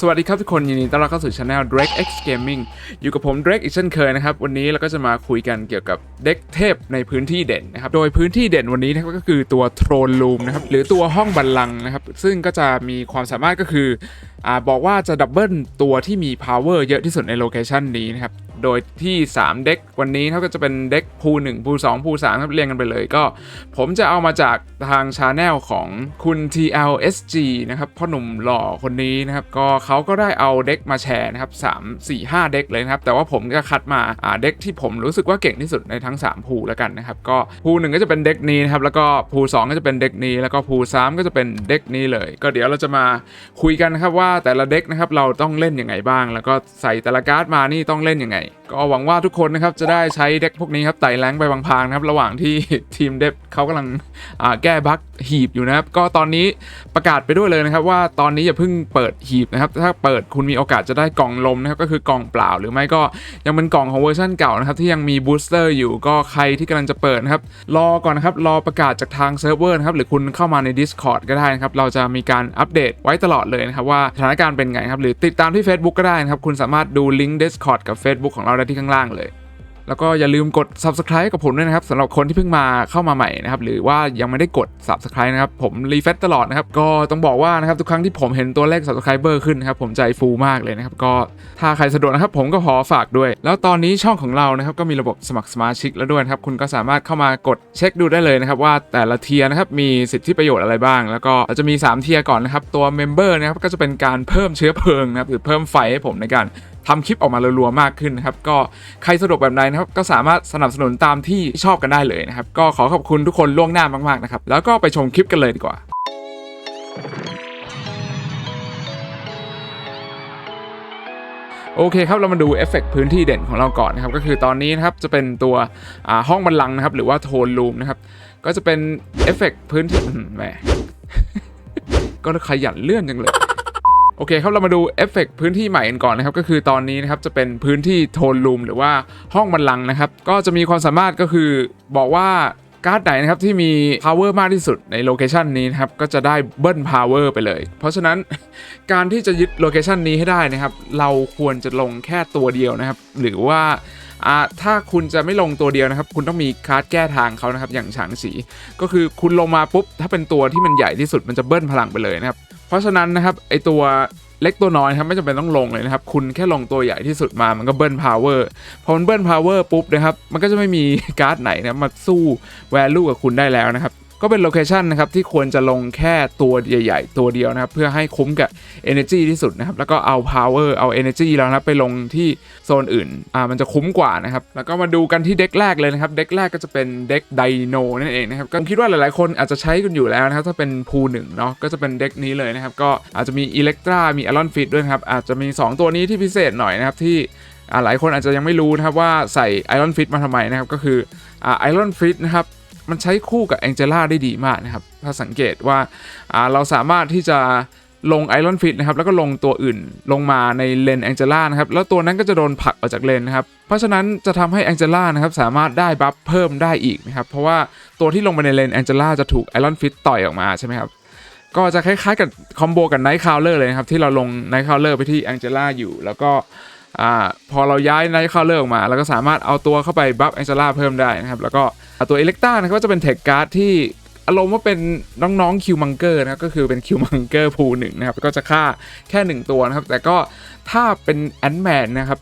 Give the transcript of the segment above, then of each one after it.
สวัสดีครับทุกคนยินดีต้อนรับเข้าสู่ช anel Drake X Gaming อยู่กับผม Drake อีกเช่นเคยนะครับ วันนี้เราก็จะมาคุยกันเกี่ยวกับเด็กเทพในพื้นที่เด่นนะครับ โดยพื้นที่เด่นวันนี้นะครับก็คือตัว Throne Room นะครับ หรือตัวห้องบัลลังก์นะครับ ซึ่งก็จะมีความสามารถก็คืออาบอกว่าจะดับเบิลตัวที่มี power เยอะที่สุดในโลเคชันนี้นะครับ โดยที่ 3 เด็กวันนี้เขาก็จะเป็นเด็กพู1พู2พู3ครับเรียงกันไปเลยก็ ผมจะเอามาจากทางชาแนลของคุณ TLSG นะครับพ่อหนุ่มหล่อคนนี้นะครับก็เขาก็ได้เอาเด็กมาแชร์นะครับ3 4 5 เด็กเลยนะครับแต่ว่าผมก็คัดมาอ่าเด็กที่ผมรู้สึกว่าเก่งที่สุดในทั้ง 3 พูแล้วกันนะครับก็พูหนึ่งก็จะเป็นเด็กนี้นะครับแล้วก็พู2ก็จะเป็นเด็กนี้แล้วก็พู3ก็จะเป็นเด็กนี้เลย ก็เดี๋ยวเราจะมาคุยกันนะครับว่าแต่ละเด็กนะครับเราต้องเล่นยังไงบ้าง แล้วก็ใส่แต่ละการ์ดมานี่ต้องเล่นยังไงก็หวังว่าทุกคนนะครับจะได้ใช้เด็กพวกนี้ครับไต่แรงไปบางพางนะครับระหว่างที่ทีมเดฟเขากำลังแก้บั๊กหีบอยู่นะครับก็ตอนนี้ประกาศไปด้วยเลยนะครับ ว่าตอนนี้อย่าเพิ่งเปิดหีบนะครับถ้าเปิดคุณมีโอกาสจะได้กล่องลมนะครับก็คือกล่องเปล่า หรือไม่ก็ยังเป็นกล่องของเวอร์ชันเก่านะครับที่ยังมีบูสเตอร์อยู่ก็ใครที่กำลังจะเปิดนะครับรอก่อนนะครับรอประกาศจากทางเซิร์ฟเวอร์นะครับหรือคุณเข้ามาใน Discord ก็ได้นะครับเราจะมีการอัปเดตไว้ตลอดเลยนะครับว่าสถานการณ์เป็นไงครับหรือติดตามที่ Facebook ก็ได้นะครับคุณสามารถดูลิงก์ Discord กับ Facebook ของเราได้ที่ข้างล่างเลย แล้วก็อย่าลืมกด subscribe กับผมด้วยนะครับสำหรับคนที่เพิ่งมาเข้ามาใหม่นะครับหรือว่ายังไม่ได้กด subscribe นะครับผมรีเฟซตลอดนะครับก็ต้องบอกว่านะครับทุกครั้งที่ผมเห็นตัวเลข subscriber ขึ้นนะครับผมใจฟูมากเลยนะครับก็ถ้าใครสะดวกนะครับผมก็ขอฝากด้วย แล้วตอนนี้ช่องของเรานะครับก็มีระบบสมัครสมาชิกแล้วด้วยนะครับคุณก็สามารถเข้ามากดเช็คดูได้เลยนะครับว่าแต่ละเทียร์นะครับมีสิทธิประโยชน์อะไรบ้าง แล้วก็เราจะมี 3 เทียร์ก่อนนะครับตัวเมมเบอร์นะครับก็จะเป็นการเพิ่มเชื้อเพลิงนะครับหรือเพิ่มไฟให้ผมในการ ทำคลิปออกมารัวๆมากขึ้นนะครับก็ใครสะดวกแบบไหนนะครับก็สามารถสนับสนุนตามที่ชอบกันได้เลยนะครับก็ขอขอบคุณทุกคนล่วงหน้ามากๆนะครับแล้วก็ไปชมคลิปกันเลยดีกว่าโอเคครับ เรามาดูเอฟเฟกต์พื้นที่เด่นของเราก่อนนะครับ ก็คือตอนนี้นะครับ จะเป็นตัวห้องบันลังนะครับ หรือว่าโทนรูมนะครับ ก็จะเป็นเอฟเฟกต์พื้นที่แหมก็ขยันเลื่อนจังเลย โอเคครับเรามาดูเอฟเฟกต์พื้นที่ใหม่กันก่อนนะครับก็คือตอนนี้นะครับจะเป็นพื้นที่โทนรูมหรือว่าห้องบันลังนะครับก็จะมีความสามารถก็คือบอกว่าการ์ดไหนนะครับที่มี power มากที่สุดในโลเคชันนี้นะครับก็จะได้เบิ้ล power ไปเลย เพราะฉะนั้นการที่จะยึดโลเคชันนี้ให้ได้นะครับเราควรจะลงแค่ตัวเดียวนะครับหรือว่าอ่าถ้าคุณจะไม่ลงตัวเดียวนะครับ คุณต้องมีการ์ดแก้ทางเขานะครับอย่างฉางสี ก็คือคุณลงมาปุ๊บถ้าเป็นตัวที่มันใหญ่ที่สุดมันจะเบิ้ลพลังไปเลยนะครับ เพราะฉะนั้นนะครับไอตัวเล็กตัวน้อยครับไม่จำเป็นต้องลงเลยนะครับ คุณแค่ลงตัวใหญ่ที่สุดมามันก็เบิ้ลพาวเวอร์พอมันเบิ้ลพาวเวอร์ปุ๊บนะครับ มันก็จะไม่มีการ์ดไหนนะมาสู้แวลูกับคุณได้แล้วนะครับ ก็เป็นโลเคชันนะครับที่ควรจะลงแค่ตัวใหญ่ ๆ ตัวเดียวนะครับ เพื่อให้คุ้มกับ Energy ที่สุดนะครับ แล้วก็เอา Power เอา Energy แล้วนะครับไปลงที่โซนอื่นอ่ามันจะคุ้มกว่านะครับ แล้วก็มาดูกันที่เด็กแรกเลยนะครับ เด็กแรกก็จะเป็นเด็กไดโนนั่นเองนะครับก็คิดว่าหลายๆคนอาจจะใช้กันอยู่แล้วนะครับ ถ้าเป็นพูหนึ่งเนาะก็จะเป็นเด็กนี้เลยนะครับ ก็อาจจะมีอิเล็กตรามีอ r อนฟิตด้วยครับอาจจะมี 2 ตัวนี้ที่พิเศษหน่อยนะครับที่อ่าหลายคนอาจจะยังไม่รู้นะครับว่าใส่ไอรอนฟิตมาทำไมนะครับก็คือไอรอนฟิตนะครับ มันใช้คู่กับแองเจล่าได้ดีมากนะครับ ถ้าสังเกตว่าาเราสามารถที่จะลงไอรอนฟิตนะครับ แล้วก็ลงตัวอื่นลงมาในเลนแองเจล่านะครับ แล้วตัวนั้นก็จะโดนผลักออกจากเลนนะครับ เพราะฉะนั้นจะทำให้แองเจล่านะครับสามารถได้บัฟเพิ่มได้อีกนะครับ เพราะว่าตัวที่ลงไปในเลนแองเจล่าจะถูกไอรอนฟิตต่อยออกมาใช่ไหมครับ ก็จะคล้ายๆกับคอมโบกับไนท์คาวเลอร์เลยนะครับ ที่เราลงไนท์คาวเลอร์ไปที่แองเจล่าอยู่ แล้วก็อพอเราย้ายไนท์คาวเลอร์ออกมา แล้วก็สามารถเอาตัวเข้าไปบัฟแองเจล่าเพิ่มได้นะครับ แล้วก็ ตัวอิเล็กต้านะครับก็จะเป็นเทคการ์ดที่อารมณ์ว่าเป็นน้องๆคิวมังเกอร์นะครับก็คือเป็นคิวมังเกอร์พูหนึ่งนะครับก็จะฆ่าแค่หนึ่งตัวนะครับ แต่ก็ถ้าเป็นแอนด์แมนนะครับ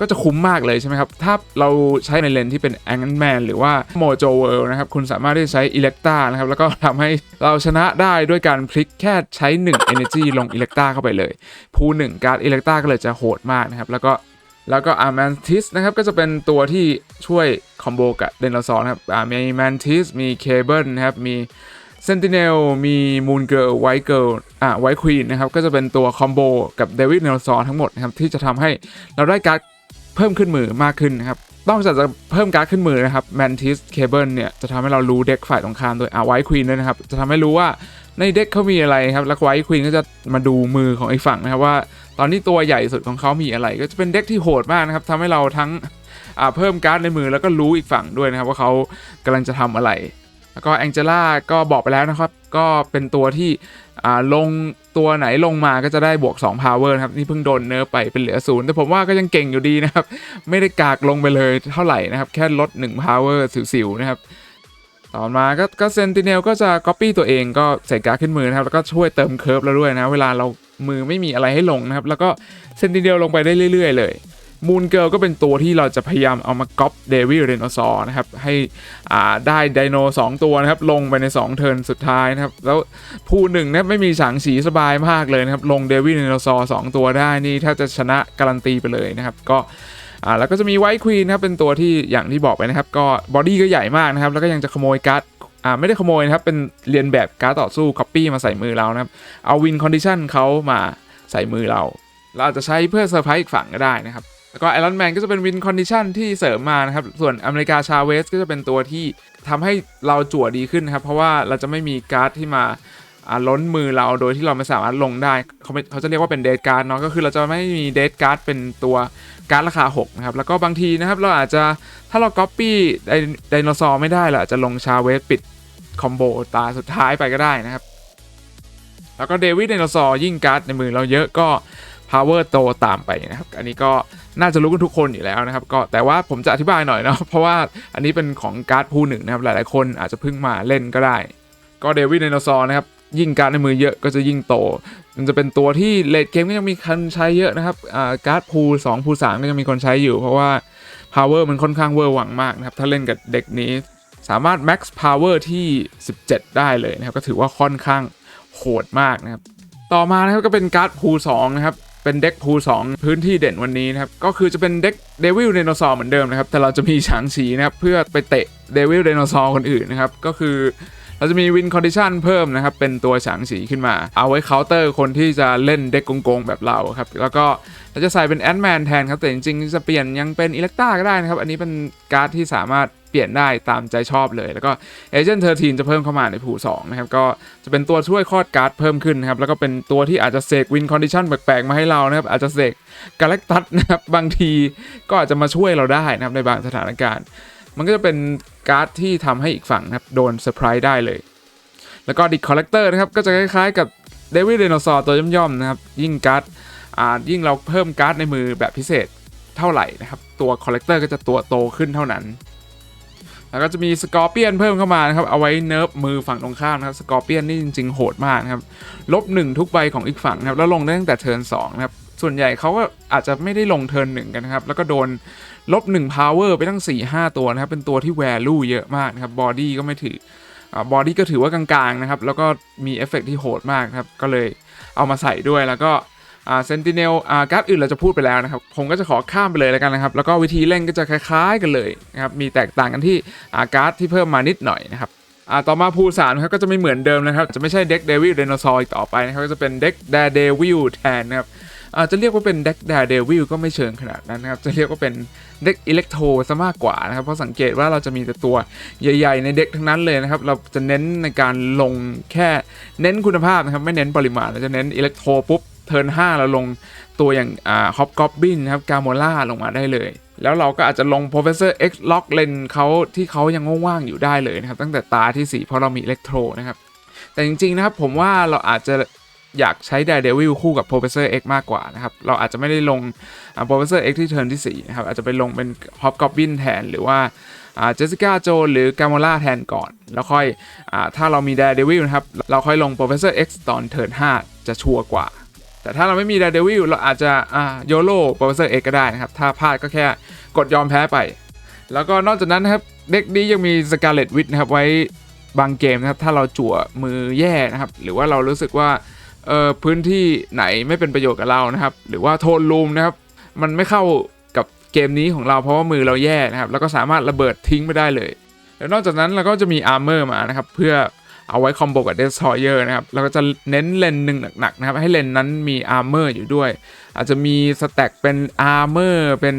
ก็จะคุ้มมากเลยใช่ไหมครับ ถ้าเราใช้ในเลนที่เป็นแองแมนหรือว่าโมโจเวิลนะครับ คุณสามารถที่จะใช้อิเล็กตานะครับ แล้วก็ทำให้เราชนะได้ด้วยการพลิกแค่ใช้ 1 Energy ลงอิเล็กตาเข้าไปเลย พูหนึ่งการ์ดอิเล็กตาก็เลยจะโหดมากนะครับ แล้วก็ แล้วก็อาร์แมนทิสนะครับก็จะเป็นตัวที่ช่วยคอมโบกับเดนโซร์นะครับอ่ามีแมนทิสมีเคเบิลนะครับมี Sentinel มี Moon Girl White Girl อ่า White Queen นะครับก็จะเป็นตัวคอมโบกับเดวิดเนลซอนทั้งหมดนะครับที่จะทำให้เราได้การ์ดเพิ่มขึ้นมือมากขึ้นนะครับนอกจากจะเพิ่มการ์ดขึ้นมือนะครับ Mantis Cable เนี่ยจะทำให้เรารู้เด็กฝ่ายตรงข้ามโดยอ่าไวท์ควีนด้วยนะครับจะทำให้รู้ว่าในเด็กเขามีอะไรครับแล้วไวท์ควีนก็จะมาดูมือของอีกฝั่งนะครับว่า ตอนนี้ตัวใหญ่สุดของเขามีอะไร ก็จะเป็นเด็กที่โหดมากนะครับทำให้เราทั้งเพิ่มการ์ดในมือแล้วก็รู้อีกฝั่งด้วยนะครับว่าเขากำลังจะทำอะไร แล้วก็แองเจล่าก็บอกไปแล้วนะครับ ก็เป็นตัวที่ลงตัวไหนลงมาก็จะได้บวก2 power นะครับ นี่เพิ่งโดนเนิร์ฟไปเป็นเหลือศูนย์แต่ผมว่าก็ยังเก่งอยู่ดีนะครับ ไม่ได้กากลงไปเลยเท่าไหร่นะครับ แค่ลด 1 power สิวๆนะครับ ต่อมาก็ก็เซนติเนลก็จะ copy ตัวเองก็ใส่การ์ดขึ้นมือนะครับ แล้วก็ช่วยเติมเคิร์ฟเราด้วยนะ เวลาเรามือไม่มีอะไรให้ลงนะครับ แล้วก็เซนติเนลลงไปได้เรื่อย ๆ เลยมูนเกิลก็เป็นตัวที่เราจะพยายามเอามาก๊อปเดวิลเดโนซอร์นะครับ ให้อ่าได้ไดโน2 ตัวนะครับ ลงไปใน 2 เทิร์นสุดท้ายนะครับ แล้วผู้หนึ่งนะไม่มีฉางสีสบายมากเลยนะครับ ลงเดวิลเดโนซอร์สตัวได้นี่ถ้าจะชนะการันตีไปเลยนะครับ ก็ อ่าแล้วก็จะมีไวท์ควีนครับเป็นตัวที่อย่างที่บอกไปนะครับ ก็บอดี้ก็ใหญ่มากนะครับ แล้วก็ยังจะขโมยการ์ดอ่าไม่ได้ขโมยนะครับ เป็นเรียนแบบการ์ดต่อสู้คัปปี้มาใส่มือเรานะครับ เอาวินคอนดิชันเขามาใส่มือเรา เราอาจจะใช้เพื่อเซอร์ไพรส์อีกฝั่งก็ได้นะครับ แล้วก็ไอรอนแมนก็จะเป็นวินคอนดิชันที่เสริมมานะครับ ส่วนอเมริกาชาเวสก็จะเป็นตัวที่ทำให้เราจั่วดีขึ้นนะครับ เพราะว่าเราจะไม่มีการ์ดที่มา ล้นมือเราโดยที่เราไม่สามารถลงได้เขาเขาจะเรียกว่าเป็นเดทการ์ดเนาะก็คือเราจะไม่มีเดทการ์ดเป็นตัวการ์ดราคา6นะครับแล้วก็บางทีนะครับเราอาจจะถ้าเราก๊อปปี้ไดโนเสาร์ไม่ได้เราอาจจะลงชาเวสปิดคอมโบตาสุดท้ายไปก็ได้นะครับ แล้วก็เดวิดไดโนเสาร์ยิ่งการ์ดในมือเราเยอะก็ power โตตามไปนะครับ อันนี้ก็น่าจะรู้กันทุกคนอยู่แล้วนะครับ ก็แต่ว่าผมจะอธิบายหน่อยเนาะเพราะว่าอันนี้เป็นของการ์ดผู้หนึ่งนะครับ หลายๆคนอาจจะเพิ่งมาเล่นก็ได้ ก็เดวิดไดโนเสาร์นะครับ ยิ่งการ์ดในมือเยอะก็จะยิ่งโต มันจะเป็นตัวที่เลดเกมก็ยังมีคนใช้เยอะนะครับอ่าการ์ดพูสองพูสามก็ยังมีคนใช้อยู่ เพราะว่า power มันค่อนข้างเวอร์หวังมากนะครับ ถ้าเล่นกับเด็กนี้ สามารถ max power ที่ 17 ได้เลยนะครับ ก็ถือว่าค่อนข้างโหดมากนะครับ ต่อมานะครับก็เป็นการ์ดพูสองนะครับเป็นเด็กพูสองพื้นที่เด่นวันนี้นะครับ ก็คือจะเป็นเด็กเดวิลไดโนเสาร์เหมือนเดิมนะครับ แต่เราจะมีฉางฉีนะครับ เพื่อไปเตะเดวิลไดโนเสาร์คนอื่นนะครับ ก็คือ เราจะมีวินคอนดิชันเพิ่มนะครับ เป็นตัวฉางฉีขึ้นมา เอาไว้เคาน์เตอร์คนที่จะเล่นเด็กโกงๆ แบบเราครับ แล้วก็เราจะใส่เป็นแอนด์แมนแทนครับ แต่จริงๆ จะเปลี่ยนยังเป็นอิเล็กต้าก็ได้นะครับ อันนี้เป็นการ์ดที่สามารถเปลี่ยนได้ตามใจชอบเลย แล้วก็เอเจนต์เทอร์ทีนจะเพิ่มเข้ามาในผู2นะครับ ก็จะเป็นตัวช่วยคอดการ์ดเพิ่มขึ้นนะครับ แล้วก็เป็นตัวที่อาจจะเสกวินคอนดิชันแปลกๆ มาให้เรานะครับ อาจจะเสกกาแล็กตัสนะครับ บางทีก็อาจจะมาช่วยเราได้นะครับในบางสถานการณ์ มันก็จะเป็นการ์ดที่ทำให้อีกฝั่งนะครับโดนเซอร์ไพรส์ได้เลย แล้วก็ดิคคอลเลกเตอร์นะครับก็จะคล้ายๆกับเดวิดไดโนเสาร์ตัวย่อมๆนะครับยิ่งการ์ดอ่ายิ่งเราเพิ่มการ์ดในมือแบบพิเศษเท่าไหร่นะครับตัวคอลเลกเตอร์ก็จะตัวโตขึ้นเท่านั้น แล้วก็จะมีสกอร์เปียนเพิ่มเข้ามานะครับ เอาไว้เนิร์ฟมือฝั่งตรงข้ามนะครับ สกอร์เปียนนี่จริงๆ โหดมากนะครับ ลบหนึ่งทุกใบของอีกฝั่งนะครับ แล้วลงได้ตั้งแต่เทิร์นสองนะครับ ส่วนใหญ่เขาก็อาจจะไม่ได้ลงเทิร์นหนึ่งกันนะครับ แล้วก็โดนลบ1 power ไปตั้ง 4 5 ตัวนะครับ เป็นตัวที่ value เยอะมากนะครับ บอดี้ก็ไม่ถือบอดี้ก็ถือว่ากลางๆนะครับ แล้วก็มีเอฟเฟกต์ที่โหดมากครับ ก็เลยเอามาใส่ด้วยแล้วก็ อ่าเซนติเนลอ่าการ์ดอื่นเราจะพูดไปแล้วนะครับ ผมก็จะขอข้ามไปเลยแล้วกันนะครับ แล้วก็วิธีเล่นก็จะคล้ายๆกันเลยนะครับ มีแตกต่างกันที่อ่าการ์ดที่เพิ่มมานิดหน่อยนะครับอ่าต่อมาพูสามนครับก็จะไม่เหมือนเดิมนะครับ จะไม่ใช่เด็กเดวิลเดโนซอร์อีกต่อไปนะครับก็จะเป็นเด็กแดเดวิลแทนนะครับอาจจะเรียกว่าเป็นเด็กแดเดวิลก็ไม่เชิงขนาดนั้นนะครับ จะเรียกว่าเป็นเด็กอิเล็กโทรซะมากกว่านะครับ เพราะสังเกตว่าเราจะมีแต่ตัวใหญ่ ๆ ในเด็กทั้งนั้นเลยนะครับ เราจะเน้นในการลงแค่เน้นคุณภาพนะครับ ไม่เน้นปริมาณ เราจะเน้นอิเล็กโทรปุ๊บ เทิร์น5เราลงตัวอย่างอ่าฮอปกอบบินนะครับกาโมล่าลงมาได้เลย แล้วเราก็อาจจะลง Professor X Lock เลนเขาที่เขายังว่างๆอยู่ได้เลยนะครับ ตั้งแต่ตาที่ 4 เพราะเรามีเล็กโทรนะครับ แต่จริง ๆ นะครับผมว่าเราอาจจะอยากใช้ Daredevil คู่กับ Professor X มากกว่านะครับ เราอาจจะไม่ได้ลง Professor X ที่เทิร์นที่ 4 นะครับ อาจจะไปลงเป็น Hobgoblin แทน หรือว่าอ่า Jessica Jones หรือ Gamora แทนก่อน แล้วค่อยอถ้าเรามี Daredevil นะครับ เราค่อยลง Professor X ตอนเทิร์น5 จะชัวร์กว่า แต่ถ้าเราไม่มี Daredevil เราอาจจะอ่า YOLO Professor X ก็ได้นะครับ ถ้าพลาดก็แค่กดยอมแพ้ไป แล้วก็นอกจากนั้นนะครับ เด็กนี้ยังมี Scarlet Witch นะครับ ไว้บางเกมนะครับ ถ้าเราจั่วมือแย่นะครับ หรือว่าเรารู้สึกว่าเอ่อพื้นที่ไหนไม่เป็นประโยชน์กับเรานะครับ หรือว่าโทนลูมนะครับ มันไม่เข้ากับเกมนี้ของเราเพราะว่ามือเราแย่นะครับ แล้วก็สามารถระเบิดทิ้งไม่ได้เลย แล้วนอกจากนั้นเราก็จะมีอาร์เมอร์มานะครับเพื่อ เอาไว้คอมโบกับเดสทอยเออร์นะครับเราก็จะเน้นเลนหนึ่งหนักๆนะครับ ให้เลนนั้นมีอาร์เมอร์อยู่ด้วย อาจจะมีสแต็กเป็นอาร์เมอร์เป็น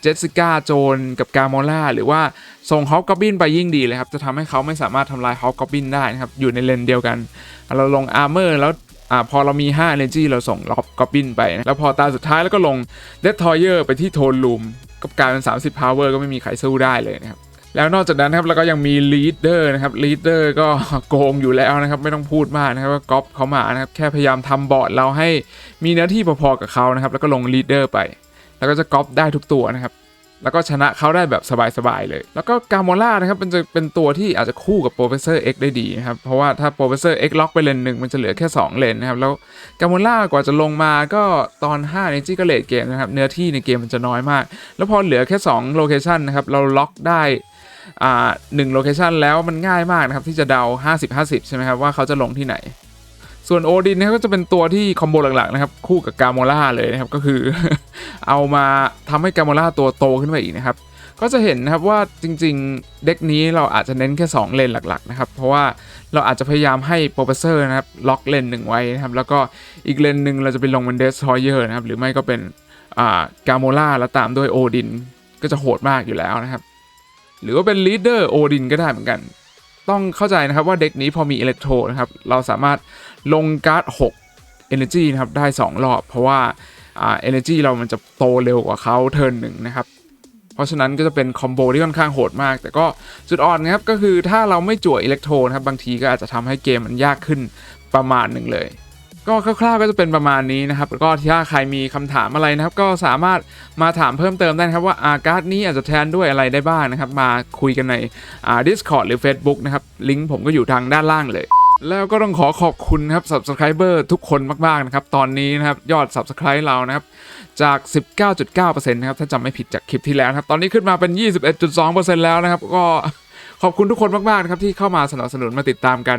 เจสสิก้าโจนกับกาโมล่าหรือว่าส่งฮอกกอบบินไปยิ่งดีเลยครับ จะทำให้เขาไม่สามารถทำลายฮอกกอบบินได้นะครับ อยู่ในเลนเดียวกัน เราลงอาร์เมอร์แล้วอ่าพอเรามี 5 energy เราส่งล็อบกอบบินไป แล้วพอตาสุดท้ายแล้วก็ลงเด t ทอยเออร์ไปที่โทนลูมก็กลายเป็น 30 power ก็ไม่มีใครสู้ได้เลยนะครับ แล้วนอกจากนั้นนะครับเราก็ยังมีลีดเดอร์นะครับลีดเดอร์ก็โกงอยู่แล้วนะครับไม่ต้องพูดมากนะครับว่าก๊อปเขามานะครับแค่พยายามทำบอร์ดเราให้มีเนื้อที่พอๆกับเขานะครับแล้วก็ลงลีดเดอร์ไป แล้วก็จะก๊อปได้ทุกตัวนะครับแล้วก็ชนะเขาได้แบบสบายๆเลย แล้วก็กาโมล่านะครับมันจะเป็นตัวที่อาจจะคู่กับโปรเฟสเซอร์ X ได้ดีนะครับ เพราะว่าถ้าโปรเฟสเซอร์ X ล็อกไปเลนหนึ่งมันจะเหลือแค่ 2 เลนนะครับ แล้วกาโมล่ากว่าจะลงมาก็ตอน5ในจี้ก็เลดเกมนะครับ เนื้อที่ในเกมมันจะน้อยมาก แล้วพอเหลือแค่ 2 โลเคชันนะครับ เราล็อกได้ หนึ่งโลเคชันแล้วมันง่ายมากนะครับ ที่จะเดา 50-50 ใช่ไหมครับ ว่าเขาจะลงที่ไหน ส่วนโอดินนะก็จะเป็นตัวที่คอมโบหลักๆนะครับ คู่กับกาโมล่าเลยนะครับ ก็คือเอามาทำให้กาโมล่าตัวโตขึ้นไปอีกนะครับ ก็จะเห็นนะครับว่าจริงๆ เด็กนี้เราอาจจะเน้นแค่ 2 เลนหลักๆนะครับ เพราะว่าเราอาจจะพยายามให้โปรเฟสเซอร์นะครับล็อกเลนหนึ่งไว้นะครับแล้วก็อีกเลนหนึ่งเราจะไปลงเป็นเดสทอยเยอร์นะครับหรือไม่ก็เป็นกาโมล่าแล้วตามด้วยโอดินก็จะโหดมากอยู่แล้วนะครับ หรือว่าเป็นลีดเดอร์โอดินก็ได้เหมือนกัน ต้องเข้าใจนะครับว่าเด็กนี้พอมีอิเล็กโทรนะครับ เราสามารถลงการ์ด 6 Energy นะครับ ได้ 2 รอบ เพราะว่าอ่า Energy เรามันจะโตเร็วกว่าเขาเทิร์นหนึ่งนะครับ เพราะฉะนั้นก็จะเป็นคอมโบที่ค่อนข้างโหดมาก แต่ก็จุดอ่อนนะครับก็คือถ้าเราไม่จั่วอิเล็กโทรนะครับบางทีก็อาจจะทำให้เกมมันยากขึ้นประมาณหนึ่งเลย ก็คร่าวๆก็จะเป็นประมาณนี้นะครับก็ถ้าใครมีคำถามอะไรนะครับ ก็สามารถมาถามเพิ่มเติมได้นะครับว่าอาการ์ดนี้อาจจะแทนด้วยอะไรได้บ้างนะครับ มาคุยกันในอ่า Discord หรือ Facebook นะครับลิงก์ผมก็อยู่ทางด้านล่างเลยแล้วก็ต้องขอขอบคุณนะครับ Subscriber ทุกคนมาก ๆ นะครับ ตอนนี้นะครับ ยอด Subscribe เรานะครับ จาก 19.9%นะครับ ถ้าจำไม่ผิดจากคลิปที่แล้วครับ ตอนนี้ขึ้นมาเป็น 21.2%แล้วนะครับ ก็ขอบคุณทุกคนมาก ๆ นะครับ ที่เข้ามาสนับสนุนมาติดตามกัน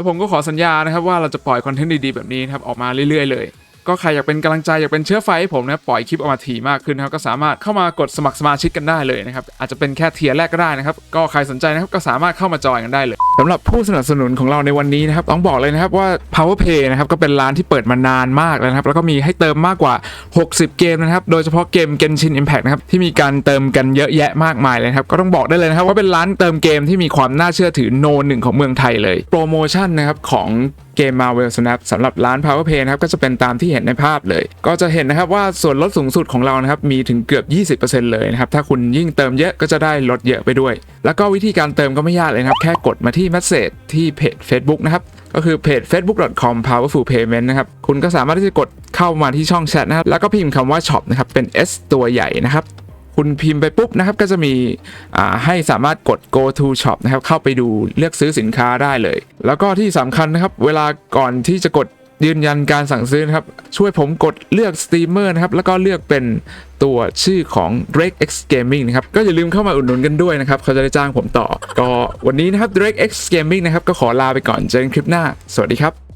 แล้วผมก็ขอสัญญานะครับว่าเราจะปล่อยคอนเทนต์ดีๆแบบนี้ครับออกมาเรื่อยๆเลย ก็ใครอยากเป็นกำลังใจอยากเป็นเชื้อไฟให้ผมนะปล่อยคลิปออกมาถี่มากขึ้นนะครับก็สามารถเข้ามากดสมัครสมาชิกกันได้เลยนะครับอาจจะเป็นแค่เทียร์แรกก็ได้นะครับก็ใครสนใจนะครับก็สามารถเข้ามาจอยกันได้เลยสำหรับผู้สนับสนุนของเราในวันนี้นะครับต้องบอกเลยนะครับว่า PowerPay นะครับก็เป็นร้านที่เปิดมานานมากแล้วนะครับแล้วก็มีให้เติมมากกว่า 60 เกมนะครับโดยเฉพาะเกม Genshin Impact นะครับที่มีการเติมกันเยอะแยะมากมายเลยครับก็ต้องบอกได้เลยนะครับว่าเป็นร้านเติมเกมที่มีความน่าเชื่อถือโนหนึ่งของเมืองไทยเลยโปรโมชั่นนะครับของ เกม Marvel Snap สำหรับร้าน PowerPay นะครับก็จะเป็นตามที่เห็นในภาพเลย ก็จะเห็นนะครับว่าส่วนลดสูงสุดของเรานะครับมีถึงเกือบ 20%เลยนะครับถ้าคุณยิ่งเติมเยอะก็จะได้ลดเยอะไปด้วย แล้วก็วิธีการเติมก็ไม่ยากเลยนะครับแค่กดมาที่ Message ที่เพจ Facebook นะครับก็คือเพจ facebook.com powerful payment นะครับ คุณก็สามารถที่จะกดเข้ามาที่ช่องแชทนะครับ แล้วก็พิมพ์คำว่า shop นะครับ เป็น S ตัวใหญ่นะครับ คุณพิมพ์ไปปุ๊บนะครับก็จะมีให้สามารถกด go to shop นะครับเข้าไปดูเลือกซื้อสินค้าได้เลย แล้วก็ที่สำคัญนะครับเวลาก่อนที่จะกดยืนยันการสั่งซื้อนะครับ ช่วยผมกดเลือกสตรีมเมอร์นะครับ แล้วก็เลือกเป็นตัวชื่อของ Drake X Gaming นะครับ ก็อย่าลืมเข้ามาอุดหนุนกันด้วยนะครับ เขาจะได้จ้างผมต่อ ก็วันนี้นะครับ Drake X Gaming นะครับ ก็ขอลาไปก่อนเจอกันคลิปหน้า สวัสดีครับ